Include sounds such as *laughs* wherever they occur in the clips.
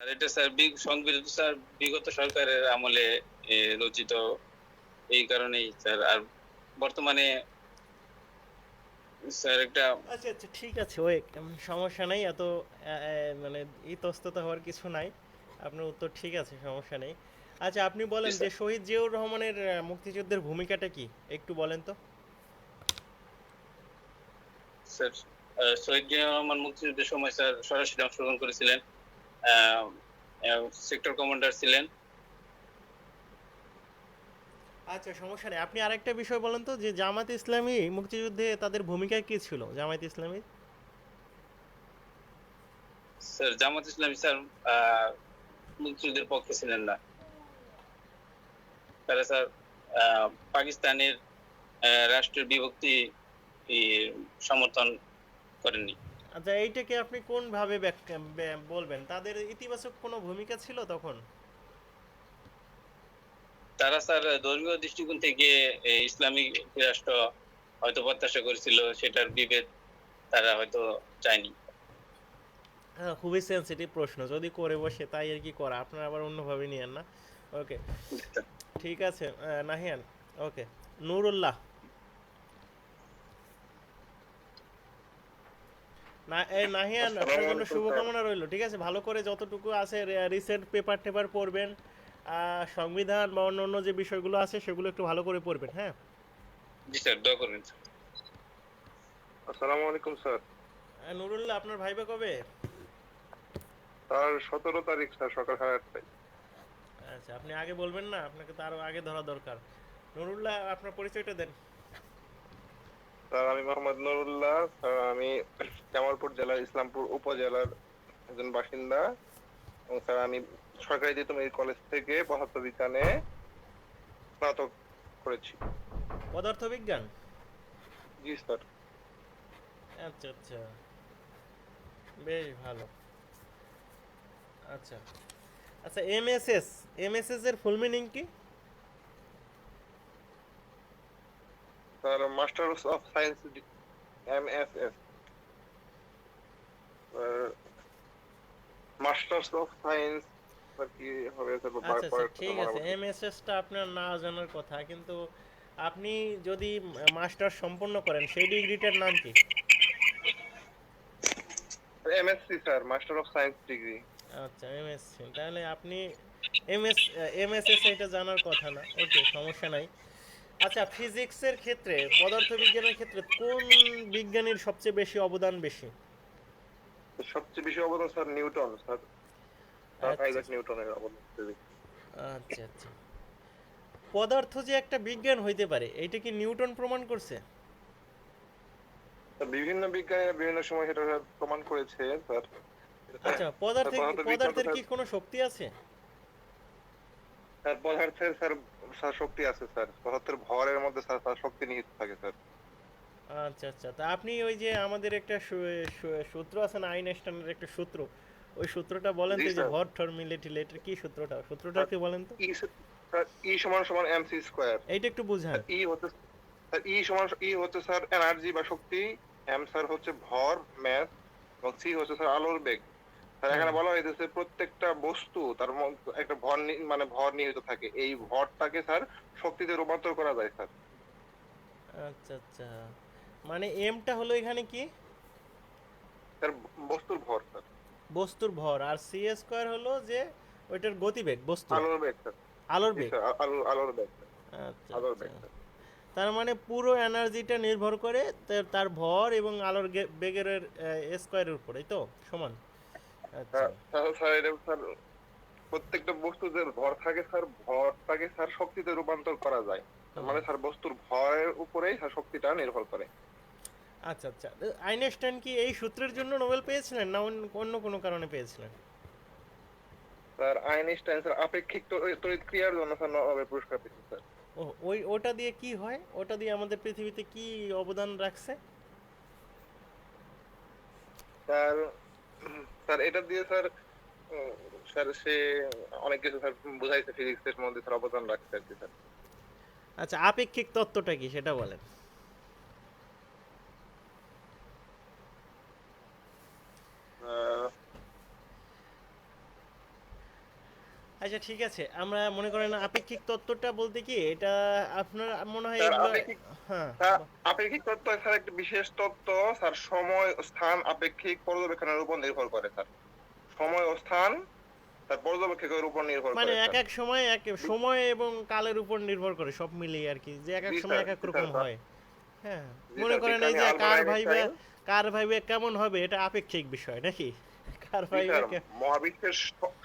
আর এটা স্যার সংবিধান স্যার বিগত সরকারের আমলে রচিত। এই কারণেই স্যার আর বর্তমানে স্যার একটা আচ্ছা আচ্ছা ঠিক আছে ওই সমস্যা নাই এত মানে ইতস্তত হওয়ার কিছু নাই। আপনার উত্তর ঠিক আছে সমস্যা নেই। আচ্ছা আপনি বলেন যে শহীদ জিয়াউর রহমানের মুক্তিযুদ্ধের ভূমিকাটা কি? একটু বলেন তো। স্যার শহীদ জিয়াউর রহমান মুক্তিযুদ্ধের সময় স্যার সরাসরি অংশগ্রহণ করেছিলেন। সেক্টর কমান্ডার ছিলেন। আচ্ছা সমস্যা নেই। আপনি আরেকটা বিষয় বলেন তো যে জামাত ইসলামী মুক্তিযুদ্ধে তাদের ভূমিকা কি ছিল? জামাত ইসলামী? স্যার জামাত ইসলামী স্যার আহ, মুক্তিযুদ্ধের পক্ষে ছিলেন না। তারা স্যার আহ, পাকিস্তানের রাষ্ট্রের বিভক্তি সমর্থন করেননি। আচ্ছা এইটাকে আপনি কোন ভাবে বলবেন? তাদের ইতিবাচক কোনো ভূমিকা ছিল তখন? তারা স্যার ধর্মীয় দৃষ্টিকোণ থেকে ইসলামিক রাষ্ট্র হয়তো প্রত্যাশা করেছিল সেটার বিভেদ তারা হয়তো চায়নি। হ্যাঁ খুবই সেনসিটিভ প্রশ্ন। যদি করে বসে তাই আর কি করা? আপনারা আবার অন্যভাবে নিয়েন না? ওকে *laughs* ঠিক আছে নাহিয়ান ওকে নুরুল্লাহ না এই নাহিয়ান আপনার জন্য শুভকামনা রইল ঠিক আছে? ভালো করে যতটুকু আছে রিসেন্ট পেপার টেপার পড়বেন সংবিধান বা অন্য অন্য যে বিষয়গুলো আছে সেগুলো একটু ভালো করে পড়বেন হ্যাঁ? জি স্যার দোয়া করবেন আসসালামু আলাইকুম স্যার। নুরুল্লাহ আপনার ভাইবা কবে? স্যার সতেরো তারিখ স্যার সকাল সাড়ে আটটায়। আচ্ছা আপনি আগে বলবেন না আপনাকে তো আরও আগে ধরা দরকার। নুরুল্লাহ আপনার পরিচয়টা দেন। স্যার আমি মোহাম্মদ নুরুল্লাহ। স্যার আমি জামালপুর জেলার ইসলামপুর উপজেলার একজন বাসিন্দা। এবং স্যার আমি সরকারি তিতুমির কলেজ থেকে পদার্থ বিজ্ঞানে স্নাতক করেছি। পদার্থবিজ্ঞান? জি স্যার। আচ্ছা আচ্ছা। বেশ ভালো। আচ্ছা। আচ্ছা এমএসএস এমএসএস এর ফুল মিনিং কি? Sir masters of science M S S masters of science কি হবে আচ্ছা ঠিক আছে। বলা এমএসএস টা আপনার না জানার কথা কিন্তু আপনি যদি মাস্টার সম্পন্ন করেন সেই ডিগ্রিটার নাম কি? MSc sir master of science degree. আচ্ছা এমএসসি তাহলে আপনি এমএস এমএসএস এটা জানার কথা না। ওকে সমস্যা নাই। আচ্ছা ফিজিক্সের ক্ষেত্রে পদার্থবিজ্ঞানের ক্ষেত্রে কোন বিজ্ঞানীর সবচেয়ে বেশি অবদান বেশি? সবচেয়ে বেশি অবদান স্যার নিউটন স্যার। স্যার আচ্ছা। আইজাক নিউটনের অবদান আচ্ছা আচ্ছা। পদার্থ যে একটা বিজ্ঞান হইতে পারে এইটা কি নিউটন প্রমাণ করছে? বিভিন্ন বিজ্ঞানীরা বিভিন্ন সময় সেটা প্রমাণ করেছে স্যার। আচ্ছা পদার্থে পদার্থ বিজ্ঞান পদার্থের কি কোনো শক্তি আছে? স্যার পদার্থের স্যার স্যার শক্তি আছে স্যার। পদার্থের ভরের মধ্যে স্যার স্যার শক্তি নিহিত থাকে স্যার। আচ্ছা আচ্ছা। তা আপনি ওই যে আমাদের একটা সু- সু- সূত্র আছে না আইনস্টাইনের একটা সূত্র? ওই সূত্রটা বলেন তো যে। ভর টর মিলেটিলেটের কি সূত্রটা? সূত্রটা কি বলেন তো। ই স- স্যার ই সমান সমান এমসি স্কয়ার এইটা একটু বুঝান। ই হচ্ছে স্যার ই সমান ই হচ্ছে স্যার এনার্জি বা শক্তি। এম স্যার হচ্ছে ভর ম্যাস এবং সি হচ্ছে স্যার আলোর বেগ। স্যার এখানে বলা হয়েছে প্রত্যেকটা বস্তু তার একটা ভর মানে ভর নিহিত থাকে। এই ভরটাকে স্যার শক্তিতে রূপান্তর করা যায় স্যার। আচ্ছা আচ্ছা। মানে এমটা হলো এখানে কি? স্যার বস্তুর ভর স্যার। বস্তুর ভর। আর সি স্কয়ার হলো যে ওইটার গতিবেগ বস্তু। আলোর বেগ স্যার। আলোর বেগ। স্যার, আলোর বেগ আচ্ছা আলোর আচ্ছা। বেগ তার মানে পুরো এনার্জিটা নির্ভর করে তার- ভর এবং আলোর বেগের স্কয়ারের উপর এই তো? সমান। স্যার, স্যার, স্যার, স্যার প্রত্যেকটা বস্তু যে ভর থাকে স্যার ভরটাকে স্যার শক্তিতে রূপান্তর করা যায়। মানে স্যার বস্তুর ভরের উপরেই স্যার শক্তিটা নির্ভর করে। আচ্ছা আচ্ছা। আইনস্টাইন কি এই সূত্রের জন্য নোবেল পেয়েছিলেন না অন্য- কোনো কারণে পেয়েছিলেন? স্যার আইনস্টাইন স্যার আপেক্ষিক তড়ি- তড়িৎ ক্রিয়ার জন্য স্যার নোবেল পুরস্কার পেয়েছেন স্যার। ও ওই ওটা দিয়ে কি হয়? ওটা দিয়ে আমাদের পৃথিবীতে কি অবদান রাখছে? স্যার স্যার এটা দিয়ে স্যার স্যার সে অনেক কিছু স্যার বুঝাইছে ফিজিক্সের মধ্যে স্যার অবদান রাখছে আর কি স্যার। আচ্ছা আপেক্ষিক তত্ত্বটা কি সেটা বলেন। আহ, আচ্ছা ঠিক আছে। আমরা মনে করেন আপেক্ষিক তত্ত্বটা বলতে কি এটা আপনার মনে হয় হ্যাঁ। আপেক্ষিক তত্ত্ব স্যার একটি বিশেষ তত্ত্ব। স্যার সময় স্থান আপেক্ষিক পর্যবেক্ষণের উপর নির্ভর করে স্যার। সময় ও স্থান তার পর্যবেক্ষকের উপর নির্ভর করে মানে এক এক সময় এক সময় এবং কালের উপর নির্ভর করে সব মিলিয়ে আর কি যে এক এক সময় এক এক রকম হয়। হ্যাঁ। মনে করেন এই যে কার ভাইবে কার ভাইবে কেমন হবে এটা আপেক্ষিক বিষয় নাকি? মহাবিশ্বের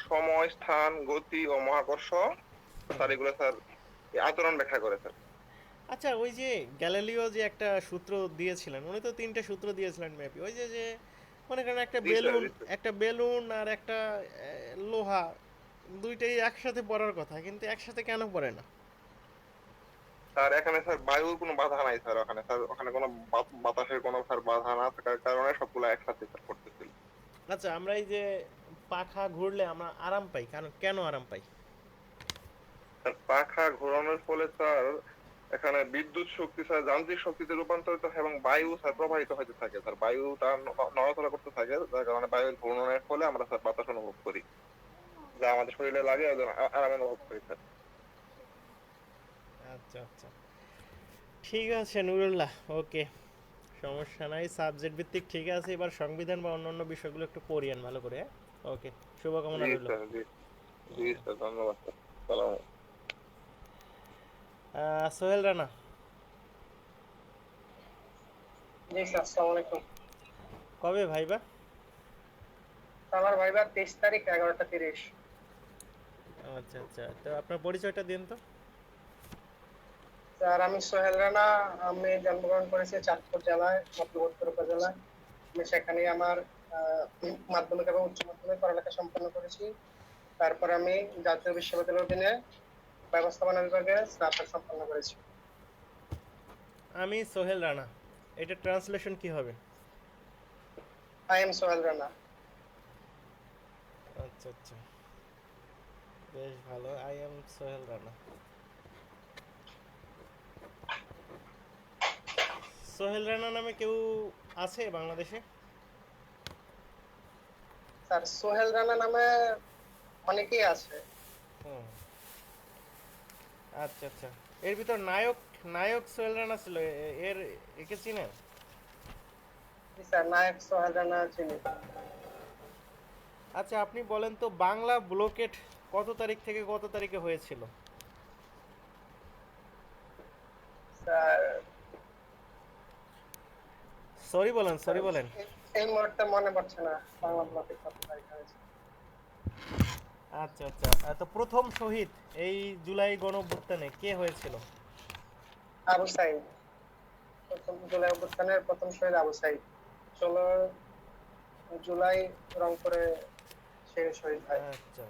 সময় স্থান গতি ও মহাকর্ষ স্যার এগুলো স্যার আচরণ ব্যাখ্যা করে স্যার। আচ্ছা ওই যে গ্যালিলিও যে একটা সূত্র দিয়েছিলেন উনি তো তিনটে সূত্র দিয়েছিলেন ওই যে যে মনে করেন একটা বেলুন একটা বেলুন আর একটা লোহা দুইটাই একসাথে পড়ার কথা কিন্তু একসাথে কেন পড়ে না? স্যার এখানে স্যার বায়ুর কোনো বাধা নাই স্যার। ওখানে স্যার ওখানে কোনো বাতাসের কোনো স্যার বাধা না থাকার কারণে সবগুলো একসাথে স্যার করতেছিল আচ্ছা আমরা এই যে পাখা ঘুরলে আমরা আরাম পাই কারণ কেন আরাম পাই? পাখা ঘোরানোর ফলে স্যার এখানে বিদ্যুৎ শক্তি স্যার যান্ত্রিক শক্তিতে রূপান্তরিত হয় এবং বায়ু স্যার প্রবাহিত হতে থাকে স্যার। বায়ুটা নড়াচড়া করতে থাকে যার কারণে বায়ুর ঘূর্ণনের ফলে আমরা স্যার বাতাস অনুভব করি যা আমাদের শরীরে লাগে আরাম অনুভব করি স্যার। আচ্ছা আচ্ছা। ঠিক আছে নুরুল্লাহ ওকে। সমস্যা নাই সাবজেক্ট ভিত্তিক ঠিক আছে এবার সংবিধান বা অন্যান্য বিষয়গুলো একটু পড়িয়েন ভালো করে ওকে শুভকামনা জি রইল। ধন্যবাদ সোহেল রানা। কবে ভাইবা? আমার ভাইবা তেইশ তারিখ এগারোটা তিরিশ। আচ্ছা আচ্ছা তো আপনার পরিচয়টা দিন তো। স্যার আমি সোহেল রানা। আমি জন্মগ্রহণ করেছি চাঁদপুর জেলায় মধ্যবর্তী উপজেলায় আমি সেখানে আমার মাধ্যমিক এবং উচ্চ মাধ্যমিক পড়ালেখা সম্পন্ন করেছি। তারপর আমি জাতীয় বিশ্ববিদ্যালয়ের অধীনে ব্যবস্থাপনা বিভাগে স্নাতক সম্পন্ন করেছি। আমি সোহেল রানা। এটা ট্রান্সলেশন কি হবে? I am Sohel Rana. আচ্ছা আচ্ছা। বেশ ভালো আই এম সোহেল রানা। সোহেল রানা নামে কেউ আছে বাংলাদেশে? স্যার সোহেল রানা নামে অনেকেই আছে। আচ্ছা আচ্ছা। এর ভিতর নায়ক নায়ক সোহেল রানা ছিল। এর একে চিনেন? স্যার নায়ক সোহেল রানা চিনি। আচ্ছা আপনি বলেন তো বাংলা ব্লকেট কত তারিখ থেকে কত তারিখে হয়েছিল স্যার সরি বলেন সরি বলেন। এই- মুহূর্তে মনে পড়ছে না বাংলা ব্লকে কত তারিখ হয়েছে। আচ্ছা আচ্ছা। তো প্রথম শহীদ এই জুলাই গণঅভ্যুত্থানে কে হয়েছিল? আবু সাইদ। প্রথম জুলাই অভ্যুত্থানের প্রথম শহীদ আবু সাইদ। ষোলো জুলাই রংপুরে সে শহীদ হয়। আচ্ছা।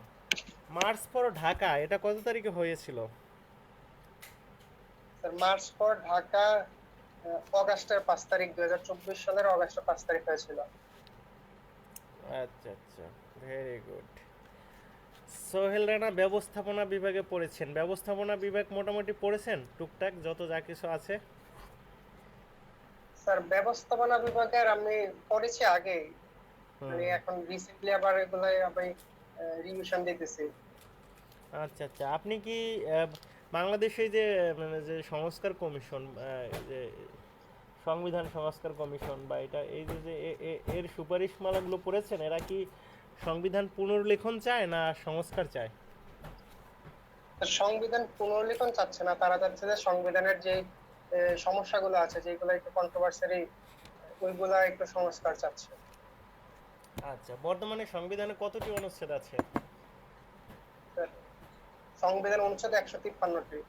মার্চ ফর ঢাকা এটা কত তারিখে হয়েছিল? স্যার মার্চ পর ঢাকা অগাস্টের পাঁচ তারিখ দুই হাজার চব্বিশ সালের অগাস্টের পাঁচ তারিখ হয়েছিল। আচ্ছা আচ্ছা ভেরি গুড সোহেল রানা ব্যবস্থাপনা বিভাগে পড়েছেন। ব্যবস্থাপনা বিভাগ মোটামুটি পড়েছেন? টুকটাক যত যা কিছু আছে? স্যার ব্যবস্থাপনা বিভাগের আমি পড়েছি আগে মানে এখন রিসেন্টলি আবার এগুলো আমি রিভিশন দিতেছি। আচ্ছা আচ্ছা আপনি কি বাংলাদেশে যে মানে যে সংস্কার কমিশন যে সংবিধান সংস্কার কমিশন বা এটা এই যে যে এর সুপারিশমালাগুলো পড়েছেন এরা কি সংবিধান পুনর্লেখন চায় না সংস্কার চায়? সংবিধান পুনর্লেখন চাচ্ছে না তারা চাচ্ছে যে সংবিধানের যে সমস্যাগুলো আছে যেগুলো একটু কন্ট্রোভার্সারি ওইগুলা একটু সংস্কার চাচ্ছে। আচ্ছা বর্তমানে সংবিধানে কতটি অনুচ্ছেদ আছে? সংবিধান অনুচ্ছেদ একশো তিপ্পান্নটি।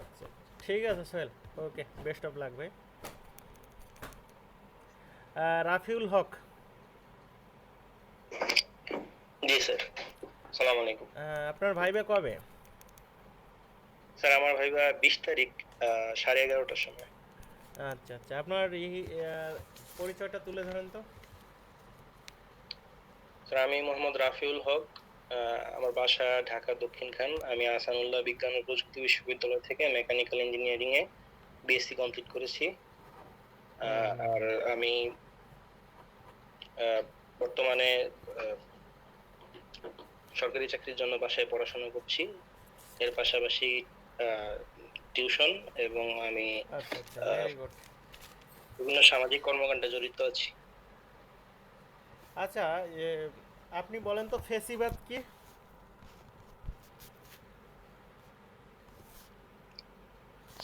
আচ্ছা ঠিক আছে Sohel. Okay best of luck ভাই। রাফিউল হক। জি স্যার সালাম আলাইকুম। আপনার ভাইবে কবে? স্যার আমার ভাইবা বিশ তারিখ সাড়ে এগারোটার সময়। আচ্ছা আচ্ছা। আপনার এই পরিচয়টা তুলে ধরেন তো। স্যার আমি মোহাম্মদ রাফিউল হক। আমার বাসা ঢাকা দক্ষিণ খান। আমি আসানুল্লাহ বিজ্ঞান ও প্রযুক্তি বিশ্ববিদ্যালয় থেকে মেকানিক্যাল ইঞ্জিনিয়ারিং এ বিএসসি কমপ্লিট করেছি। আর আমি বর্তমানে সরকারি চাকরির জন্য বাসায় পড়াশোনা করছি। এর পাশাপাশি টিউশন এবং আমি আচ্ছা আচ্ছা বিভিন্ন সামাজিক কর্মকাণ্ডে জড়িত আছি। আচ্ছা আপনি বলেন তো ফেসিবাদ কি?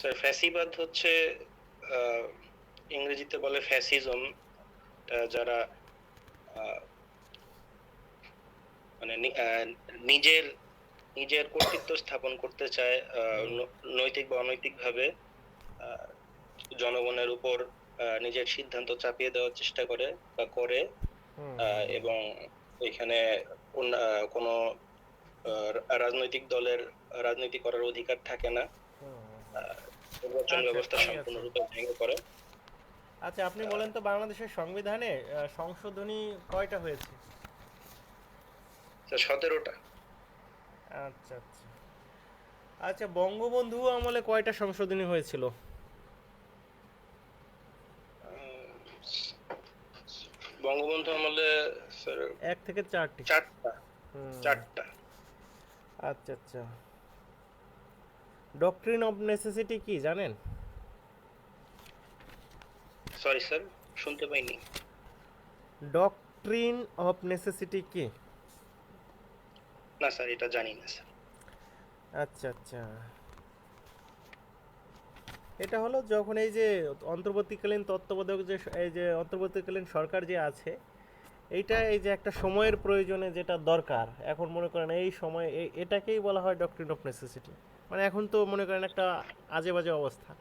স্যার ফ্যাসিবাদ হচ্ছে ইংরেজিতে বলে ফ্যাসিজম যারা মানে নিজের নিজের কর্তৃত্ব স্থাপন করতে চায় নৈতিক বা অনৈতিকভাবে আহ, জনগণের উপর নিজের সিদ্ধান্ত চাপিয়ে দেওয়ার চেষ্টা করে বা করে আহ, এবং এখানে কোন- রাজনৈতিক দলের রাজনীতি করার অধিকার থাকে না। নির্বাচন আচ্ছা, ব্যবস্থা সম্পূর্ণরূপে ভেঙে পড়ে। আচ্ছা আপনি বলেন তো বাংলাদেশের সংবিধানে সংশোধনী কয়টা হয়েছে? সতেরোটা। আচ্ছা আচ্ছা। আচ্ছা বঙ্গবন্ধু আমলে কয়টা সংশোধনী হয়েছিল? বঙ্গবন্ধু আমলে এক থেকে চারটি। চারটা। চারটা। আচ্ছা আচ্ছা। ডক্ট্রিন অফ নেসেসিটি কি জানেন? সরি স্যার শুনতে পাইনি। ডক্ট্রিন অফ নেসেসিটি কি? না স্যার এটা জানি না স্যার আচ্ছা আচ্ছা। এটা হলো যখন এই যে অন্তর্বর্তীকালীন তত্ত্বাবধায়ক যে এই যে অন্তর্বর্তীকালীন সরকার যে আছে এইটা এই যে একটা সময়ের প্রয়োজনে যেটা দরকার এখন মনে করেন এই সময় এটাকেই বলা হয় ডক্টরিন অফ নেসেসিটি মানে এখন তো মনে করেন একটা আজে বাজে অবস্থা।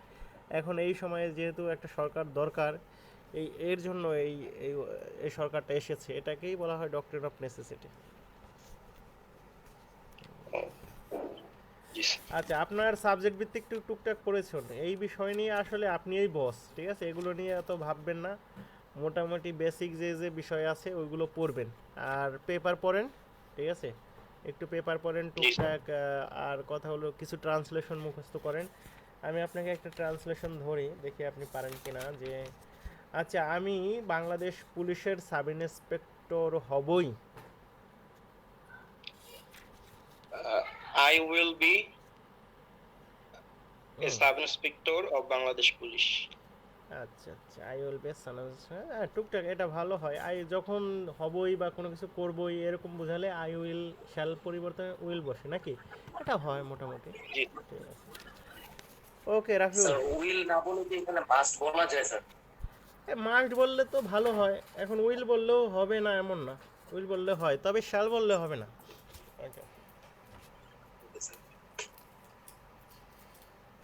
এখন এই সময়ে যেহেতু একটা সরকার দরকার এই এর জন্য এই এই এই সরকারটা এসেছে। এটাকেই বলা হয় ডক্ট্রিন অফ নেসেসিটি আচ্ছা আপনার সাবজেক্ট ভিত্তিক টুক টুকটাক পড়েছেন। এই বিষয় নিয়ে আসলে আপনিই বস ঠিক আছে? এগুলো নিয়ে এত ভাববেন না। মোটামুটি বেসিক যে যে বিষয় আছে ওইগুলো পড়বেন। আর পেপার পড়েন ঠিক আছে? একটু পেপার পড়েন টুকটাক আর কথা হলো কিছু ট্রান্সলেশন মুখস্থ করেন। আমি আপনাকে একটা ট্রান্সলেশন ধরি দেখি আপনি পারেন কিনা যে আচ্ছা আমি বাংলাদেশ পুলিশের সাব ইন্সপেক্টর হবই। I will be a sub inspector of Bangladesh police আচ্ছা আচ্ছা আই উইল বেস হ্যাঁ টুকটাক এটা ভালো হয়। আই যখন হবই বা কোনো কিছু করবই এরকম বোঝালে আই উইল শ্যাল পরিবর্তনে উইল বসে নাকি? এটা হয় মোটামুটি। ঠিক আছে। ওকে রাফিউল। স্যার উইল না বলে কি এখানে মাস্ট বলা যায় স্যার মাস্ট বললে তো ভালো হয়। এখন উইল বললেও হবে না এমন না। উইল বললে হয় তবে শ্যাল বললে হবে না.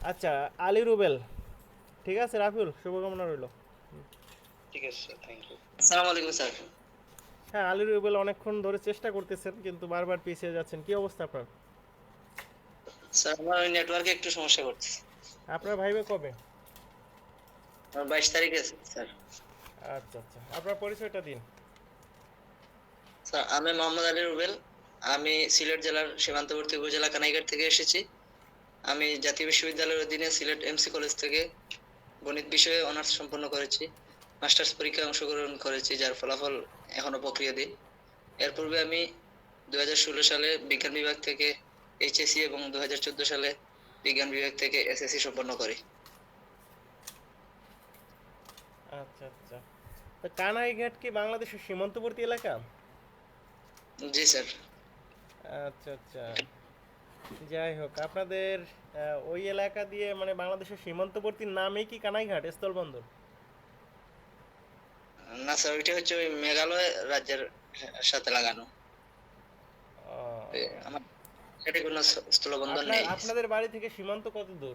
আচ্ছা আলী রুবেল। ঠিক আছে রাফিউল শুভকামনা রইল। ঠিক আছে স্যার থ্যাংক ইউ আসসালামু আলাইকুম স্যার হ্যাঁ আলী রুবেল অনেকক্ষণ ধরে চেষ্টা করতেছেন কিন্তু বারবার পিছিয়ে যাচ্ছেন। কি অবস্থা আপনার? স্যার আমার ওই নেটওয়ার্কে একটু সমস্যা করছে। আপনার ভাইবে কবে? আমার বাইশ তারিখে স্যার আচ্ছা আচ্ছা। আপনার পরিচয়টা দিন। স্যার আমি মোহাম্মদ আলী রুবেল। আমি সিলেট জেলার সীমান্তবর্তী উপজেলা কানাইঘাট থেকে এসেছি। আমি জাতীয় বিশ্ববিদ্যালয়ের অধীনে সিলেট এমসি কলেজ থেকে গণিত বিষয়ে অনার্স সম্পন্ন করেছি মাস্টার্স পরীক্ষায় অংশগ্রহণ করেছি যার ফলাফল এখনও প্রক্রিয়াধীন। এর পূর্বে আমি দু হাজার ষোলো সালে বিজ্ঞান বিভাগ থেকে এইচএসসি এবং দু হাজার চোদ্দ সালে বিজ্ঞান বিভাগ থেকে এসএসসি সম্পন্ন করি। আচ্ছা আচ্ছা। তো কানাইঘাট কি বাংলাদেশের সীমান্তবর্তী এলাকা? জি স্যার। আচ্ছা আচ্ছা। যাই হোক আপনাদের ওই এলাকা দিয়ে মানে বাংলাদেশের সীমান্তবর্তী নামেই কি কানাইঘাট স্থলবন্দর? না স্যার ওইটা হচ্ছে ওই মেঘালয় রাজ্যের সাথে লাগানো। সেটা কোনো স্থ- স্থলবন্দর নেই। আপনাদের বাড়ি থেকে সীমান্ত কত দূর?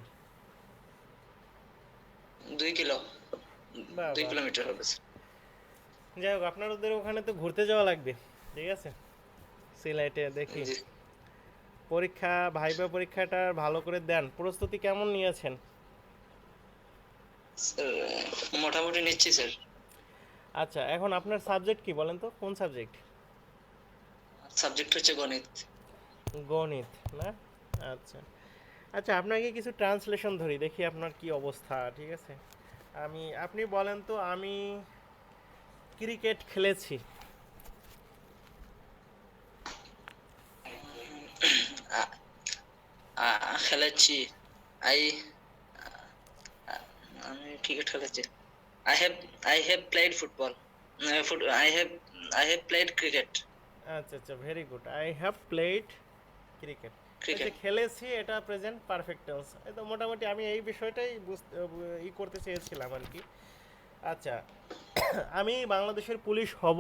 দুই কিলো। দুই কিলোমিটার হবে। যাই হোক আপনাদের ওখানে তো ঘুরতে যাওয়া লাগবে ঠিক আছে? সিলেটে দেখি। পরীক্ষা ভাইবা পরীক্ষাটা ভালো করে দেন। প্রস্তুতি কেমন নিয়েছেন? মোটামুটি নিচ্ছি স্যার। আচ্ছা এখন আপনার সাবজেক্ট কি বলেন তো? কোন সাবজেক্ট? সাবজেক্ট হচ্ছে গণিত। গণিত না? আচ্ছা। আচ্ছা আপনাকে কিছু ট্রান্সলেশন ধরি দেখি আপনার কি অবস্থা ঠিক আছে? আমি আপনি বলেন তো আমি ক্রিকেট খেলেছি। খেলেছি। আই আমি ক্রিকেট খেলেছি। I have I have played football I have I have played cricket আচ্ছা আচ্ছা very good I have played cricket cricket খেলেছি এটা প্রেজেন্ট পারফেক্ট টেন্স তো মোটামুটি আমি এই বিষয়টাই বুঝতে ই করতে চেয়েছিলাম আর কি। আচ্ছা আমি বাংলাদেশের পুলিশ হব।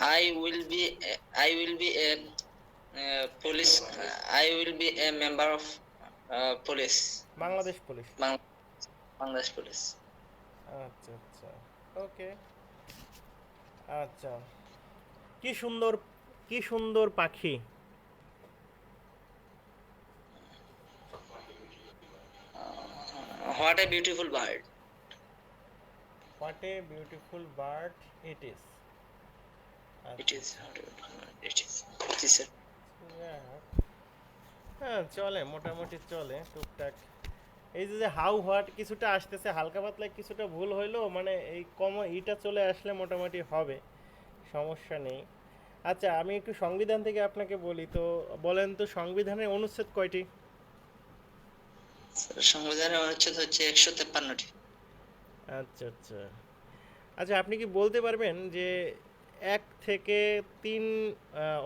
I will be I will be a uh, police I will be a member of uh, police Bangladesh police Bang- Bangladesh police আচ্ছা আচ্ছা ওকে আচ্ছা কি সুন্দর কি সুন্দর পাখি what a beautiful bird what a beautiful bird it is it is হ্যাঁ চলে মোটামুটি চলে টুকটাক। এই যে হাউ হোয়াট কিছুটা আসতেছে হালকা পাতলা কিছুটা ভুল হইলেও মানে এই কম ইটা চলে আসলে মোটামুটি হবে সমস্যা নেই। আচ্ছা আমি একটু সংবিধান থেকে আপনাকে বলি তো বলেন তো সংবিধানের অনুচ্ছেদ কয়টি? সংবিধানের অনুচ্ছেদ হচ্ছে একশো তেপ্পান্নটি। আচ্ছা আচ্ছা। আচ্ছা আপনি কি বলতে পারবেন যে এক থেকে তিন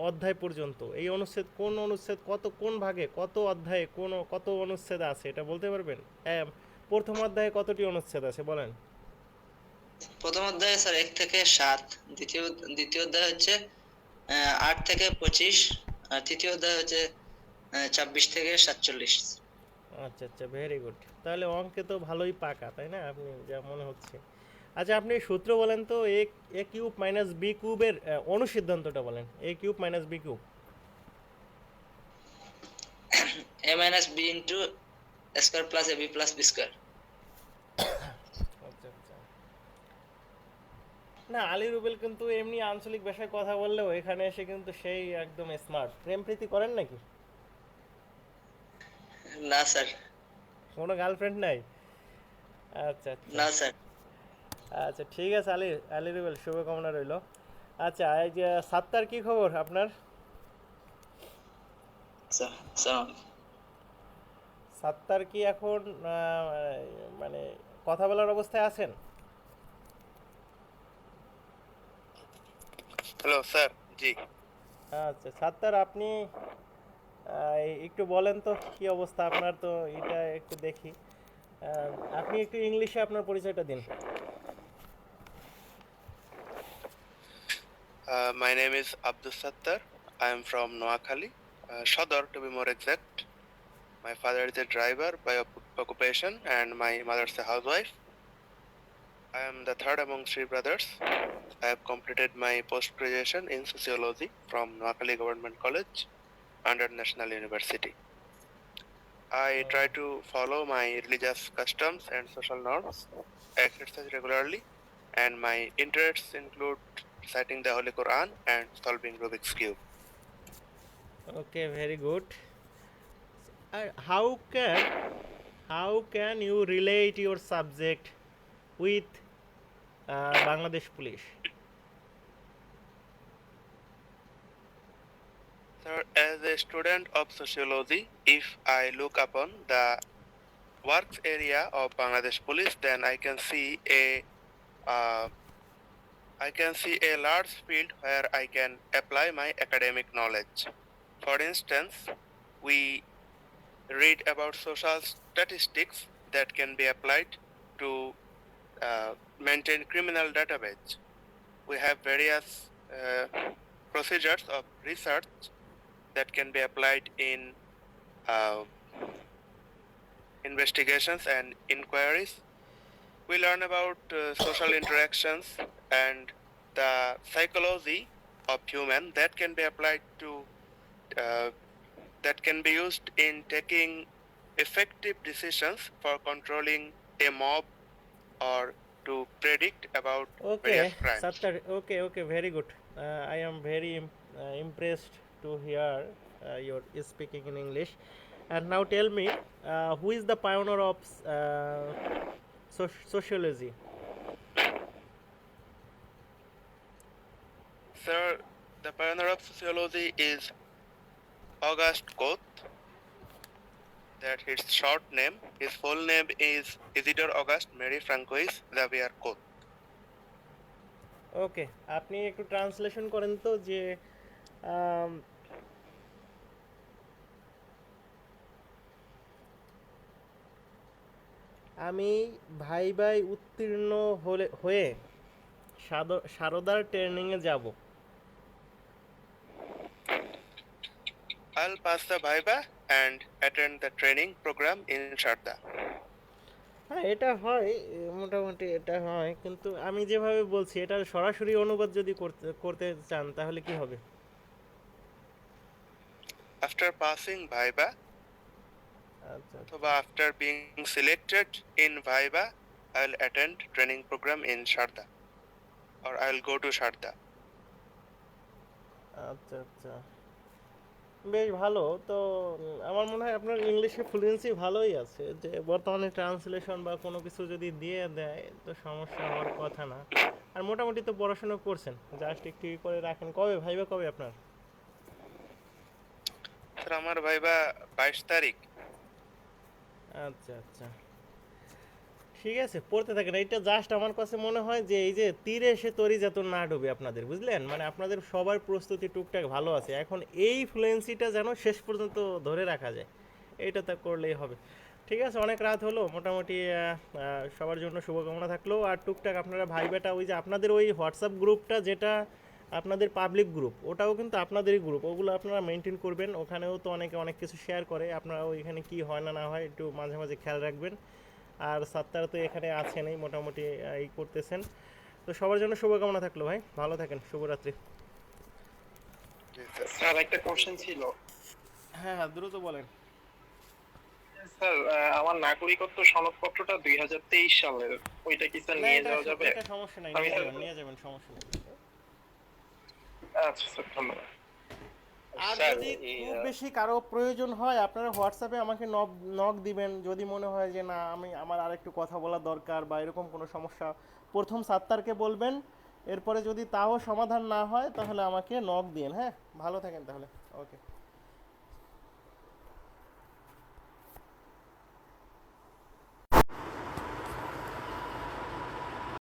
অধ্যায় পর্যন্ত। এই অনুচ্ছেদ কোন অনুচ্ছেদ কত কোন ভাগে কত অধ্যায়ে কোন কত অনুচ্ছেদ আছে এটা বলতে পারবেন? প্রথম অধ্যায়ে কতটি অনুচ্ছেদ আছে বলেন? প্রথম অধ্যায়ে স্যার এক থেকে সাত দ্বিতীয় দ্বিতীয় অধ্যায় হচ্ছে আট থেকে পঁচিশ আর তৃতীয় অধ্যায় হচ্ছে ছাব্বিশ থেকে সাতচল্লিশ। আচ্ছা আচ্ছা ভেরি গুড তাহলে অঙ্কে তো ভালোই পাকা তাই না? আপনি যা মনে হচ্ছে। আচ্ছা আপনি সূত্র বলেন তো a a cube minus b কিউবের অনুসিদ্ধান্তটা বলেন। A cube minus b cube b into a square plus ab plus b square আচ্ছা আচ্ছা। না আলী রুবেল কিন্তু এমনি আঞ্চলিক ভাষায় কথা বললেও এখানে এসে কিন্তু সেই একদম স্মার্ট প্রেম প্রীতি করেন নাকি? না স্যার। কোনো গার্লফ্রেন্ড নাই? আচ্ছা আচ্ছা। না স্যার। আচ্ছা ঠিক আছে আলী আলী রুবেল শুভকামনা রইল। আচ্ছা এই যে সাত্তার কি খবর আপনার? সাত্তার কি এখন মানে কথা বলার অবস্থায় আছেন? হ্যালো স্যার জি। আচ্ছা সাত্তার আপনি একটু বলেন তো কি অবস্থা আপনার? তো এটা একটু দেখি। আপনি একটু ইংলিশে আপনার পরিচয়টা দিন। Uh, my name is Abdul Sattar. I am from Noakhali, uh, Shodor to be more exact. My father is a driver by occupation, and my mother is a housewife. I am the third among three brothers. I have completed my post graduation in sociology from Noakhali Government College under National University. I try to follow my religious customs and social norms, I exercise regularly, and my interests include citing the Holy Quran and solving Rubik's Cube. Okay, very good. Uh, how can how can you relate your subject with uh, Bangladesh police? Sir, as a student of sociology, if I look upon the works area of Bangladesh police, then I can see a uh, I can see a large field where I can apply my academic knowledge. For instance, we read about social statistics that can be applied to uh, maintain criminal database. We have various uh, procedures of research that can be applied in uh, investigations and inquiries. We learn about uh, social interactions and the psychology of human that can be applied to uh, that can be used in taking effective decisions for controlling a mob or to predict about Okay, crimes. Sattar. Okay, okay, very good. Uh, I am very uh, impressed to hear uh, your speaking in English. And now tell me, uh, who is the pioneer of uh, soc- sociology? Sir, the pioneer of sociology is August Koth. That his short name. His full name is Isidore August Mary Francois Xavier Koth. ওকে আপনি একটু translation করেন তো যে আম, ভাই ভাই উত্তীর্ণ হলে হয়ে সারদার ট্রেনিংয়ে যাব I'll pass the Viva and attend the training program in Sharda. হ্যাঁ এটা হয় মোটামুটি এটা হয় কিন্তু আমি যেভাবে বলছি এটা সরাসরি অনুবাদ যদি করতে করতে চান তাহলে কি হবে After passing Viva, আচ্ছা অথবা after being selected in Viva, attend training program in in or I I'll go to Sharda. আচ্ছা আচ্ছা। বেশ ভালো। তো আমার মনে হয় আপনার ইংলিশে ফ্লুয়েন্সি ভালোই আছে। যে বর্তমানে ট্রান্সলেশন বা কোনো কিছু যদি দিয়ে দেয় তো সমস্যা হওয়ার কথা না। আর মোটামুটি তো পড়াশোনা করছেন। জাস্ট একটু করে রাখেন। কবে? ভাইবা কবে আপনার? স্যার আমার ভাইবা বাইশ তারিখ। আচ্ছা আচ্ছা। ঠিক আছে, পড়তে থাকেন। এইটা জাস্ট আমার কাছে মনে হয় যে এই যে তীরে এসে তরি যাতে না ডুবে আপনাদের, বুঝলেন? মানে আপনাদের সবার প্রস্তুতি টুকটাক ভালো আছে। এখন এই ফ্লুয়েন্সিটা যেন শেষ পর্যন্ত ধরে রাখা যায়, এইটা তো করলেই হবে। ঠিক আছে, অনেক রাত হলো। মোটামুটি সবার জন্য শুভকামনা থাকল। আর টুকটাক আপনারা ভাই বেটা ওই যে আপনাদের ওই হোয়াটসঅ্যাপ গ্রুপটা যেটা আপনাদের পাবলিক গ্রুপ ওটাও কিন্তু আপনাদেরই গ্রুপ ওগুলো আপনারা মেনটেন করবেন ওখানেও তো অনেকে অনেক কিছু শেয়ার করে আপনারা ওইখানে কি হয় না না হয় একটু মাঝে মাঝে খেয়াল রাখবেন। আর সাত্তার তো এখানে আছেনই মোটামুটি এই করতেছেন। তো সবার জন্য শুভকামনা থাকল ভাই ভালো থাকেন শুভরাত্রি। স্যার একটা কোশ্চেন ছিল। হ্যাঁ হ্যাঁ দ্রুত বলেন। স্যার আমার নাগরিকত্ব সনদপত্রটা দুই হাজার তেইশ সালের ওইটা কি স্যার নিয়ে যাওয়া যাবে? সমস্যা নাই নিয়ে যাবেন সমস্যা নেই। আর যদি খুব বেশি কারও প্রয়োজন হয় আপনারা হোয়াটসঅ্যাপে আমাকে নক নক দিবেন। যদি মনে হয় যে না আমি আমার আরেকটু কথা বলা দরকার বা এরকম কোনো সমস্যা প্রথম সাত্তারকে বলবেন। এরপরে যদি তাও সমাধান না হয় তাহলে আমাকে নক দিন হ্যাঁ? ভালো থাকেন তাহলে। ওকে।